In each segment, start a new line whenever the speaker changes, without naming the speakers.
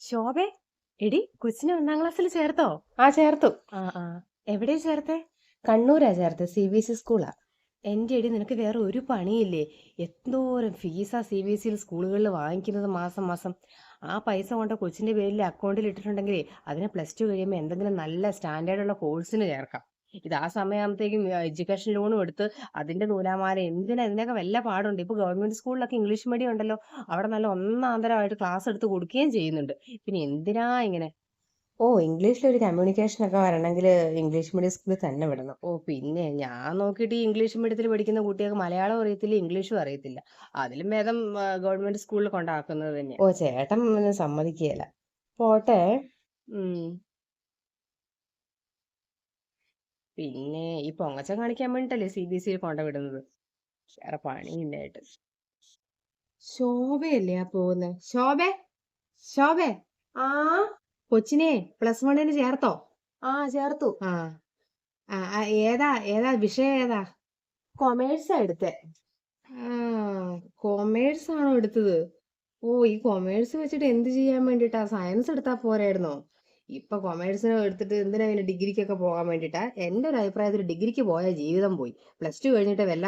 ശോഭേ എടി കൊച്ചിനെ ഒന്നാം ക്ലാസ്സിൽ ചേർത്തോ?
ആ ചേർത്തു.
ആ ആ. എവിടെ ചേർത്തേ?
കണ്ണൂരാ ചേർത്ത് സി ബി എസ് ഇ സ്കൂളാ.
എന്റെ എടി നിനക്ക് വേറെ ഒരു പണിയില്ലേ? എന്തോരം ഫീസാ സി ബി എസ് സിയിൽ സ്കൂളുകളിൽ വാങ്ങിക്കുന്നത് മാസം മാസം. ആ പൈസ കൊണ്ട് കൊച്ചിന്റെ പേരിൽ അക്കൗണ്ടിൽ ഇട്ടിട്ടുണ്ടെങ്കിൽ അതിനെ പ്ലസ് ടു കഴിയുമ്പോൾ എന്തെങ്കിലും നല്ല സ്റ്റാൻഡേർഡുള്ള കോഴ്സിന് ചേർക്കാം. ഇത് ആ സമയമാകുമ്പോഴത്തേക്കും എഡ്യൂക്കേഷൻ ലോണും എടുത്ത് അതിന്റെ നൂലാമാല എന്തിനാ ഇതിനൊക്കെ വല്ല പാടുണ്ട്. ഇപ്പൊ ഗവൺമെന്റ് സ്കൂളിലൊക്കെ ഇംഗ്ലീഷ് മീഡിയം ഉണ്ടല്ലോ. അവിടെ നല്ല ഒന്നാന്തരമായിട്ട് ക്ലാസ് എടുത്ത് കൊടുക്കുകയും ചെയ്യുന്നുണ്ട്. പിന്നെ എന്തിനാ ഇങ്ങനെ?
ഓ ഇംഗ്ലീഷിൽ ഒരു കമ്മ്യൂണിക്കേഷൻ ഒക്കെ വരണമെങ്കിൽ ഇംഗ്ലീഷ് മീഡിയം സ്കൂളിൽ തന്നെ വിടണം.
ഓ പിന്നെ ഞാൻ നോക്കിയിട്ട് ഈ ഇംഗ്ലീഷ് മീഡിയത്തിൽ പഠിക്കുന്ന കുട്ടികൾക്ക് മലയാളം അറിയത്തില്ല ഇംഗ്ലീഷും അറിയത്തില്ല. അതിലും ഭേദം ഗവൺമെന്റ് സ്കൂളിൽ കൊണ്ടാക്കുന്നത് തന്നെ
ഓ ചേട്ടൻ സമ്മതിക്കുകയില്ല. പോട്ടെ
ഉം. പിന്നെ ഈ പൊങ്ങച്ചം കാണിക്കാൻ വേണ്ടിട്ടല്ലേ സി ബി എസ് ഇ കൊണ്ടുവിടുന്നത് വേറെ പണിയില്ലായിട്ട് ശോഭയല്ലേ ആ പോകുന്നത് ശോഭ? ശോഭ?
ആ?
കൊച്ചിനെ പ്ലസ് വണ്ണിന് ചേർത്തോ?
ആ ചേർത്തു.
ആ. ആ, ഏതാ ഏതാ വിഷയം ഏതാ?
കൊമേഴ്സാ എടുത്തേ.
ആ കൊമേഴ്സ് ആണോ എടുത്തത്? ഓ ഈ കൊമേഴ്സ് വെച്ചിട്ട് എന്ത് ചെയ്യാൻ വേണ്ടിട്ടാ? സയൻസ് എടുത്താ പോരായിരുന്നോ? ഇപ്പൊ കൊമേഴ്സ് എടുത്തിട്ട് എന്തിനാ പിന്നെ ഡിഗ്രിക്കൊക്കെ പോകാൻ വേണ്ടിയിട്ടാ എന്റെ ഒരു അഭിപ്രായത്തിൽ ഡിഗ്രിക്ക് പോയാൽ ജീവിതം പോയി. പ്ലസ് ടു കഴിഞ്ഞിട്ട് വല്ല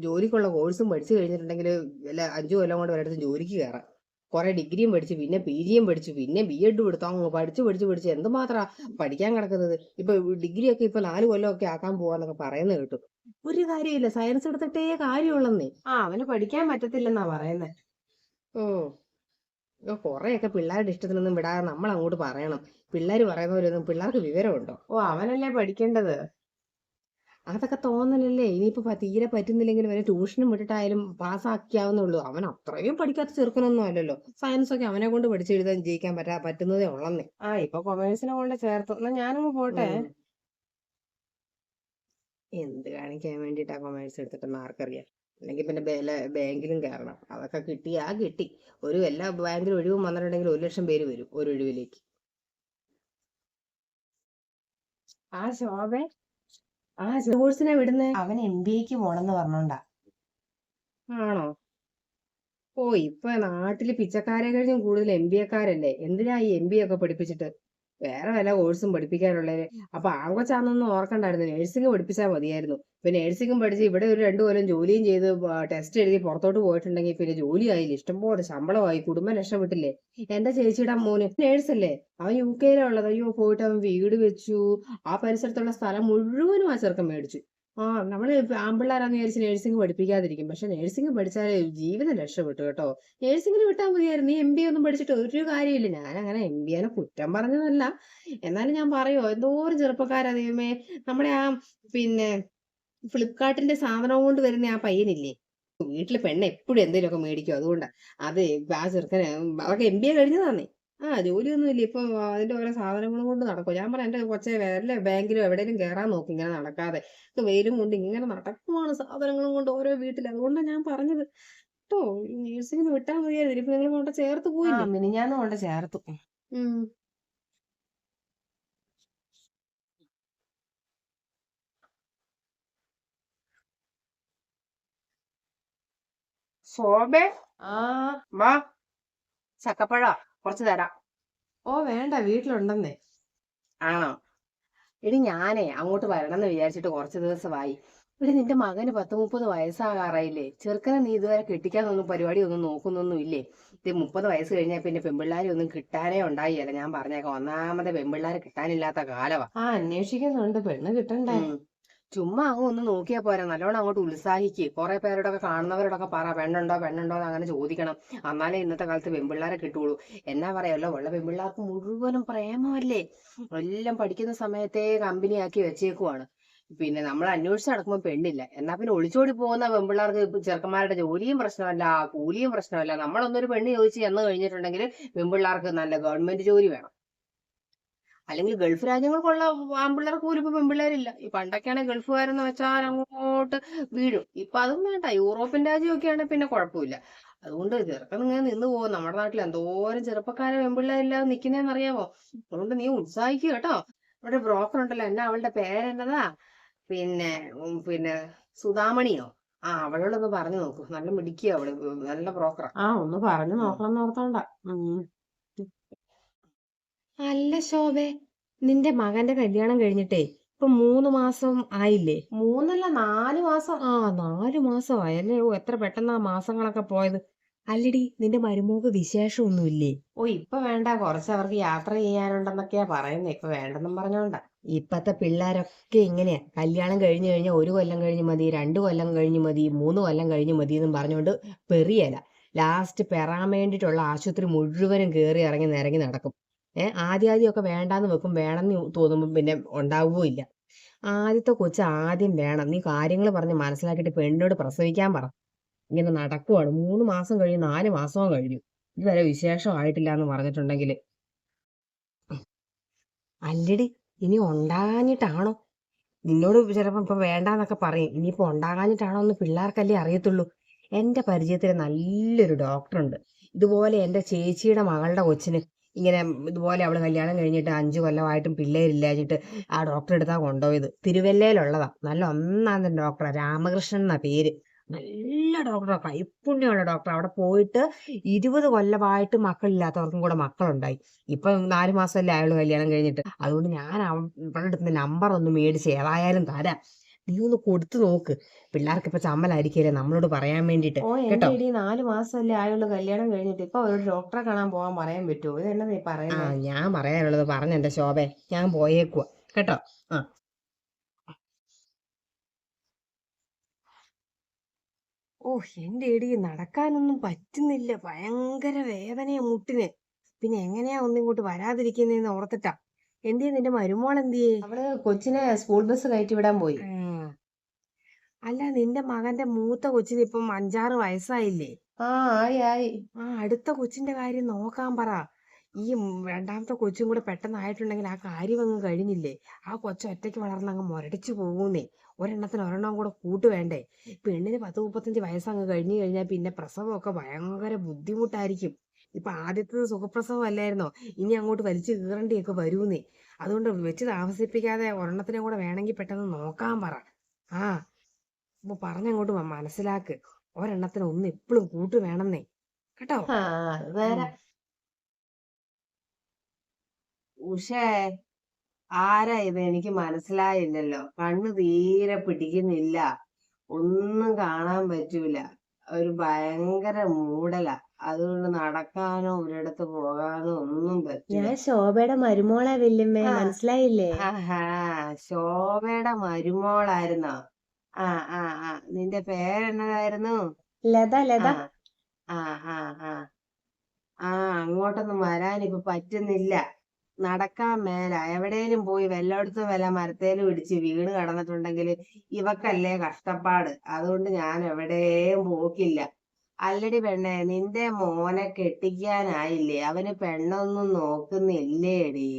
ജോലിക്കുള്ള കോഴ്സും പഠിച്ചു കഴിഞ്ഞിട്ടുണ്ടെങ്കിൽ വല്ല അഞ്ചു കൊല്ലം കൊണ്ട് വല്ലയിടത്തും ജോലിക്ക് കയറാം കുറെ ഡിഗ്രിയും പഠിച്ചു പിന്നെ പി ജിയും പഠിച്ചു പിന്നെ ബി എഡ് എടുത്തു അങ്ങ് പഠിച്ചു പഠിച്ചു പഠിച്ച് എന്തുമാത്രാ പഠിക്കാൻ കിടക്കുന്നത്? ഇപ്പൊ ഡിഗ്രി ഒക്കെ ഇപ്പൊ നാല് കൊല്ലമൊക്കെ ആക്കാൻ പോവാന്നൊക്കെ പറയുന്നത് കേട്ടു. ഒരു കാര്യമില്ല സയൻസ് എടുത്തിട്ടേ കാര്യമുള്ളന്നേ.
ആ അവന് പഠിക്കാൻ പറ്റത്തില്ലെന്നാ പറയുന്നേ.
ഓ ഓ. കുറെയൊക്കെ പിള്ളേരുടെ ഇഷ്ടത്തിനൊന്നും വിടാതെ നമ്മൾ അങ്ങോട്ട് പറയണം. പിള്ളേർ പറയുന്നവരൊന്നും പിള്ളേർക്ക് വിവരമുണ്ടോ?
ഓ അവനല്ലേ പഠിക്കേണ്ടത്?
അതൊക്കെ തോന്നലല്ലേ? ഇനിയിപ്പോ തീരെ പറ്റുന്നില്ലെങ്കിൽ വരെ ട്യൂഷനും വിട്ടിട്ടായാലും പാസ്സാക്കിയാവുന്നുള്ളൂ അവൻ അത്രയും പഠിക്കാത്ത ചെറുക്കനൊന്നും അല്ലല്ലോ. സയൻസ് ഒക്കെ അവനെ കൊണ്ട് പഠിച്ചെഴുതാൻ ജയിക്കാൻ പറ്റാ പറ്റുന്നതേ ഉള്ളന്നേ.
ആ ഇപ്പൊ കൊമേഴ്സിനെ കൊണ്ട് ചേർത്തു. എന്നാ ഞാനങ്ങ് പോട്ടെ.
എന്ത് കാണിക്കാൻ വേണ്ടിട്ടാ കൊമേഴ്സ് എടുത്തിട്ടെന്ന് ആർക്കറിയാം? അല്ലെങ്കിൽ പിന്നെ ബേല- ബാങ്കിലും കയറണം അതൊക്കെ ആ കിട്ടി. ഒരു എല്ലാ ബാങ്കിലും ഒഴിവും വന്നിട്ടുണ്ടെങ്കിൽ ഒരു ലക്ഷം പേര് വരും ഒരു ഒഴിവിലേക്ക്.
ആ ശോഭെ
ആ കോഴ്സിനാ വിടുന്നേ?
അവൻ എം ബി എക്ക് പോണെന്ന് പറഞ്ഞോണ്ടാ.
ആണോ? ഓ ഇപ്പൊ നാട്ടിൽ പിച്ചക്കാരെ കഴിഞ്ഞും കൂടുതൽ എം ബി എക്കാരല്ലേ എന്തിനാ ഈ എം ബി ഒക്കെ പഠിപ്പിച്ചിട്ട്? വേറെ വല്ല കോഴ്സും പഠിപ്പിക്കാനുള്ളത് അപ്പൊ ആങ്കൊച്ചാന്നൊന്നും ഓർക്കണ്ടായിരുന്നു. നഴ്സിംഗ് പഠിപ്പിച്ചാൽ മതിയായിരുന്നു. പിന്നെ നഴ്സിംഗും പഠിച്ച് ഇവിടെ ഒരു രണ്ടു കൊല്ലം ജോലിയും ചെയ്ത് ടെസ്റ്റ് എഴുതി പുറത്തോട്ട് പോയിട്ടുണ്ടെങ്കിൽ പിന്നെ ജോലി ആയില്ല? ഇഷ്ടംപോലെ ശമ്പളമായി. കുടുംബം രക്ഷപ്പെട്ടില്ലേ? എന്റെ ചേച്ചിയുടെ മോന്? നേഴ്സല്ലേ? അവൻ യു കെയിലുള്ളത് അയ്യോ പോയിട്ട് അവൻ വീട് വെച്ചു. ആ പരിസരത്തുള്ള സ്ഥലം മുഴുവനും ആ ചെറുക്കൻ മേടിച്ചു. ആ നമ്മൾ ആമ്പിള്ളേരാന്ന് വിചാരിച്ച് നഴ്സിംഗ് പഠിപ്പിക്കാതിരിക്കും. പക്ഷെ നഴ്സിംഗ് പഠിച്ചാൽ ജീവിതം രക്ഷപ്പെട്ടു കേട്ടോ. നഴ്സിംഗിന് വിട്ടാൽ മതിയായിരുന്നു. നീ എം ബി ഒന്നും പഠിച്ചിട്ട് ഒരു കാര്യമില്ല ഞാൻ അങ്ങനെ എം ബി എനെ കുറ്റം പറഞ്ഞതല്ല. എന്നാലും ഞാൻ പറയുമോ എന്തോരം ചെറുപ്പക്കാരാ ദൈവമേ. നമ്മുടെ ആ പിന്നെ ഫ്ലിപ്കാർട്ടിന്റെ സാധനം കൊണ്ട് വരുന്ന ആ പയ്യനില്ലേ? വീട്ടിലെ പെണ്ണ് എപ്പോഴും എന്തെങ്കിലുമൊക്കെ മേടിക്കും. അതുകൊണ്ടാ. അത് ആ ചെറുക്കന് അതൊക്കെ എം ബി എ കഴിഞ്ഞതാന്നേ. ആ ജോലിയൊന്നും ഇല്ല ഇപ്പൊ അതിന്റെ ഓരോ സാധനങ്ങളും കൊണ്ട് നടക്കും. ഞാൻ പറയാം എന്റെ കൊച്ചെ വല്ല ബാങ്കിലും എവിടെയെങ്കിലും കയറാൻ നോക്കി ഇങ്ങനെ നടക്കാതെ. ഇത് വെയിലും കൊണ്ട് ഇങ്ങനെ നടക്കുവാണ് സാധനങ്ങളും കൊണ്ട് ഓരോ വീട്ടിൽ അതുകൊണ്ടാണ് ഞാൻ പറഞ്ഞത്. കേട്ടോ നേഴ്സിംഗ് വിട്ടാൽ മതിയായിരുന്നു. ഇപ്പൊ നിങ്ങൾ കൊണ്ട് ചേർത്ത്
പോയില്ല
പോയില്ലേ?
മിനിഞ്ഞാന്ന് കൊണ്ട് ചേർത്തു.
ഉം.
ശോഭെ
ആ.
വാ. ചക്കപ്പഴ? കുറച്ച് തരാം.
ഓ വേണ്ട. വീട്ടിലുണ്ടെന്നേ.
ആണോ?
എടി ഞാനേ അങ്ങോട്ട് വരണം എന്ന് വിചാരിച്ചിട്ട് കുറച്ച് ദിവസമായി. എടി നിന്റെ മകന് പത്ത് മുപ്പത് വയസ്സാകാറായില്ലേ? ചെറുക്കനെ നീ ഇതുവരെ കെട്ടിക്കാനൊന്നും പരിപാടി ഒന്നും നോക്കുന്നൊന്നും ഇല്ലേ? ഇത് മുപ്പത് വയസ്സ് കഴിഞ്ഞാൽ പിന്നെ പെമ്പിള്ളാരെ ഒന്നും കിട്ടാനേ ഉണ്ടായില്ല ഞാൻ പറഞ്ഞേക്കാം. ഒന്നാമത് പെമ്പിള്ളാരെ കിട്ടാനില്ലാത്ത കാലവാ.
ആ അന്വേഷിക്കുന്നുണ്ട്. പെണ്ണ് കിട്ടണ്ടേ.
ചുമ്മാ അങ്ങ് ഒന്ന് നോക്കിയാൽ പോരാ. നല്ലോണം അങ്ങോട്ട് ഉത്സാഹിക്ക്. കുറെ പേരോടൊക്കെ കാണുന്നവരോടൊക്കെ പറ പെണ്ണുണ്ടോ പെണ്ണുണ്ടോ എന്ന് അങ്ങനെ ചോദിക്കണം. എന്നാലേ ഇന്നത്തെ കാലത്ത് പെൺപിള്ളേരെ കിട്ടുള്ളൂ. എന്നാ പറയാലോ ഉള്ള പെൺപിള്ളേർക്ക് മുഴുവനും പ്രേമമല്ലേ? എല്ലാം പഠിക്കുന്ന സമയത്തെ കമ്പനിയാക്കി വെച്ചേക്കുവാണ്. പിന്നെ നമ്മൾ അന്വേഷിച്ച് നടക്കുമ്പോൾ പെണ്ണില്ല. എന്നാ പിന്നെ ഒളിച്ചോടി പോകുന്ന പെൺപിള്ളേർക്ക് ചെറുക്കന്മാരുടെ ജോലിയും പ്രശ്നമല്ല കൂലിയും പ്രശ്നമല്ല. നമ്മളൊന്നൊരു പെണ്ണ് ചോദിച്ച് ചെന്ന് കഴിഞ്ഞിട്ടുണ്ടെങ്കിൽ പെൺപിള്ളേർക്ക് നല്ല ഗവൺമെന്റ് ജോലി വേണം. അല്ലെങ്കിൽ ഗൾഫ് രാജ്യങ്ങൾക്കുള്ള ആൺപിള്ളേർക്ക് പോലും ഇപ്പൊ പെൺപിള്ളേരില്ല ഈ പണ്ടൊക്കെയാണെങ്കിൽ ഗൾഫുകാരെന്ന് വെച്ചാൽ അങ്ങോട്ട് വീഴും. ഇപ്പൊ അതും വേണ്ട. യൂറോപ്യൻ രാജ്യമൊക്കെയാണ് പിന്നെ കുഴപ്പമില്ല. അതുകൊണ്ട് ചെറുക്കൻ ഇങ്ങനെ നിന്ന് പോകും. നമ്മുടെ നാട്ടിൽ എന്തോരം ചെറുപ്പക്കാരെ പെൺപിള്ളേരില്ലാതെ നിൽക്കുന്നതെന്ന് അറിയാമോ? അതുകൊണ്ട് നീ ഉത്സാഹിക്കുക കേട്ടോ. ഇവിടെ ബ്രോക്കർ ഉണ്ടല്ലോ. എന്നാ അവളുടെ പേരെന്നതാ പിന്നെ പിന്നെ സുധാമണിയോ? ആ അവളോടൊന്ന് പറഞ്ഞു നോക്കൂ. നല്ല മിടിക്കുക അവൾ. നല്ല ബ്രോക്കറാ
ആ. ഒന്ന് പറഞ്ഞു നോക്കണം എന്ന്.
അല്ല ശോഭെ നിന്റെ മകന്റെ കല്യാണം കഴിഞ്ഞിട്ടേ ഇപ്പൊ മൂന്ന് മാസം ആയില്ലേ?
മൂന്നല്ല നാല് മാസം.
ആ നാല് മാസം ആയല്ലേ? ഓ എത്ര പെട്ടെന്നാ മാസങ്ങളൊക്കെ പോയത്. അല്ലടി നിന്റെ മരുമോക്ക് വിശേഷമൊന്നുമില്ലേ?
ഓ ഇപ്പൊ വേണ്ട. കുറച്ച് അവർക്ക് യാത്ര ചെയ്യാനുണ്ടെന്നൊക്കെയാ പറയുന്നത് ഇപ്പൊ വേണ്ടെന്നും പറഞ്ഞോണ്ട.
ഇപ്പത്തെ പിള്ളേരൊക്കെ ഇങ്ങനെയാ. കല്യാണം കഴിഞ്ഞു കഴിഞ്ഞാൽ ഒരു കൊല്ലം കഴിഞ്ഞ് മതി രണ്ടു കൊല്ലം കഴിഞ്ഞ് മതി മൂന്ന് കൊല്ലം കഴിഞ്ഞ് മതി എന്നും പറഞ്ഞുകൊണ്ട് പെറിയല. ലാസ്റ്റ് പെറാൻ വേണ്ടിയിട്ടുള്ള ആശുപത്രി മുഴുവനും കയറി ഇറങ്ങി നിരങ്ങി നടക്കും. ഏഹ് ആദ്യം ആദ്യമൊക്കെ വേണ്ടാന്ന് വെക്കും. വേണമെന്ന് തോന്നുമ്പോൾ പിന്നെ ഉണ്ടാവുകയില്ല. ആദ്യത്തെ കൊച്ച് ആദ്യം വേണം. നീ കാര്യങ്ങൾ പറഞ്ഞ് മനസ്സിലാക്കിയിട്ട് പെണ്ണിനോട് പ്രസവിക്കാൻ പറ. ഇങ്ങനെ നടക്കുവാണ്. മൂന്ന് മാസം കഴിഞ്ഞു നാല് മാസവും കഴിഞ്ഞു. ഇതുവരെ വിശേഷമായിട്ടില്ല എന്ന് പറഞ്ഞിട്ടുണ്ടെങ്കിൽ അല്ലടി ഇനി ഉണ്ടാകാനിട്ടാണോ നിന്നോട് ചിലപ്പോൾ ഇപ്പൊ വേണ്ടാന്നൊക്കെ പറയും. ഇനിയിപ്പോ ഉണ്ടാകാനിട്ടാണോ എന്ന് പിള്ളേർക്കല്ലേ അറിയത്തുള്ളൂ. എന്റെ പരിചയത്തിൽ നല്ലൊരു ഡോക്ടർ ഉണ്ട് ഇതുപോലെ എന്റെ ചേച്ചിയുടെ മകളുടെ കൊച്ചിന് ഇങ്ങനെ ഇതുപോലെ അവൾ കല്യാണം കഴിഞ്ഞിട്ട് അഞ്ച് കൊല്ലമായിട്ടും പിള്ളേരില്ലാഞ്ഞിട്ട് ആ ഡോക്ടറെ അടുത്താ കൊണ്ടുപോയത്. തിരുവല്ലയിലുള്ളതാ. നല്ല ഒന്നാം തന്നെ ഡോക്ടറാ രാമകൃഷ്ണൻ എന്നാ പേര്. നല്ല ഡോക്ടറാ കൈപ്പുണ്യമുള്ള ഡോക്ടർ അവിടെ പോയിട്ട് ഇരുപത് കൊല്ലമായിട്ട് മക്കളില്ലാത്തവർക്കും കൂടെ മക്കളുണ്ടായി. ഇപ്പൊ നാല് മാസമല്ലേ അയാൾ കല്യാണം കഴിഞ്ഞിട്ട്. അതുകൊണ്ട് ഞാൻ അവളുടെ അടുത്ത് നമ്പർ ഒന്ന് മേടിച്ച് ഏതായാലും തരാം. നീ ഒന്ന് കൊടുത്തു നോക്ക്. പിള്ളേർക്ക് ഇപ്പൊ ചമ്മലായിരിക്കല്ലേ നമ്മളോട് പറയാൻ വേണ്ടിട്ട്
ഓ എന്റെ
കേട്ടോ?
ഇടി നാല് മാസമല്ലേ ആയുള്ളൂ കല്യാണം കഴിഞ്ഞിട്ട്. ഇപ്പൊ ഒരു ഡോക്ടറെ കാണാൻ പോകാൻ പറയാൻ പറ്റുമോ ഇത് എന്നാ നീ
ആ
പറയുന്നത്
ഞാൻ പറയാനുള്ളത് പറഞ്ഞ എന്റെ ശോഭെ. ഞാൻ പോയേക്കുക കേട്ടോ? ആ. ഓ എന്റെ ഇടി നടക്കാനൊന്നും പറ്റുന്നില്ല. ഭയങ്കര വേദനയാ മുട്ടിന്. പിന്നെ എങ്ങനെയാ ഒന്നും ഇങ്ങോട്ട് വരാതിരിക്കുന്നതെന്ന് ഓർത്തിട്ടാ. എന്തിയെ നിന്റെ മരുമോൾ എന്തിയെ?
അവൾ കൊച്ചിനെ സ്കൂൾ ബസ് കയറ്റി വിടാൻ പോയി.
അല്ല നിന്റെ മകന്റെ മൂത്ത കൊച്ചിന് ഇപ്പം അഞ്ചാറ് വയസ്സായില്ലേ?
ആ ആയി ആയി.
ആ അടുത്ത കൊച്ചിന്റെ കാര്യം നോക്കാൻ പറ. ഈ രണ്ടാമത്തെ കൊച്ചും കൂടെ പെട്ടെന്നായിട്ടുണ്ടെങ്കിൽ ആ കാര്യം അങ്ങ് കഴിഞ്ഞില്ലേ? ആ കൊച്ചു ഒറ്റയ്ക്ക് വളർന്ന് അങ്ങ് മുരടിച്ചു പോകുന്നേ ഒരെണ്ണത്തിന് ഒരെണ്ണം കൂടെ കൂട്ട് വേണ്ടേ? പെണ്ണിന് പത്ത് മുപ്പത്തഞ്ച് വയസ്സങ്ങ് കഴിഞ്ഞു കഴിഞ്ഞാൽ പിന്നെ പ്രസവമൊക്കെ ഭയങ്കര ബുദ്ധിമുട്ടായിരിക്കും. ഇപ്പൊ ആദ്യത്തത് സുഖപ്രസവം അല്ലായിരുന്നോ ഇനി അങ്ങോട്ട് വലിച്ചു കീറണ്ടിയൊക്കെ വരൂന്നേ. അതുകൊണ്ട് വെച്ച് താമസിപ്പിക്കാതെ ഒരെണ്ണത്തിനെ കൂടെ വേണമെങ്കിൽ പെട്ടെന്ന് നോക്കാൻ പറ. ആ അപ്പൊ പറഞ്ഞങ്ങോട്ട് മനസ്സിലാക്ക്. ഒരെണ്ണത്തിന് ഒന്ന് എപ്പോഴും കൂട്ട് വേണമെന്നേ കേട്ടോ.
ഉഷേ ആരാ ഇത്? എനിക്ക് മനസ്സിലായില്ലല്ലോ. കണ്ണ് തീരെ പിടിക്കുന്നില്ല. ഒന്നും കാണാൻ പറ്റൂല. ഒരു ഭയങ്കര മൂടല. അതുകൊണ്ട് നടക്കാനോ ഒരിടത്ത് പോകാനോ ഒന്നും പറ്റില്ല
ഞാൻ ശോഭയുടെ മരുമോളാ വല്യമ്മേ. മനസ്സിലായില്ലേ?
ആഹാ ശോഭയുടെ മരുമോളായിരുന്നോ? ആ ആ ആ. നിന്റെ പേരെന്നതായിരുന്നു?
ലത ലത.
ആ ആ ആ ആ. അങ്ങോട്ടൊന്നും വരാൻ ഇപ്പൊ പറ്റുന്നില്ല. നടക്കാൻ മേല. എവിടേലും പോയി വല്ലയിടത്തും വല്ല മരത്തേലും ഇടിച്ച് വീണ് കിടന്നിട്ടുണ്ടെങ്കിൽ ഇവക്കല്ലേ കഷ്ടപ്പാട്. അതുകൊണ്ട് ഞാൻ എവിടെയും പോക്കില്ല. അല്ലടി പെണ്ണെ നിന്റെ മോനെ കെട്ടിക്കാനായില്ലേ. അവന് പെണ്ണൊന്നും നോക്കുന്നില്ലേടി.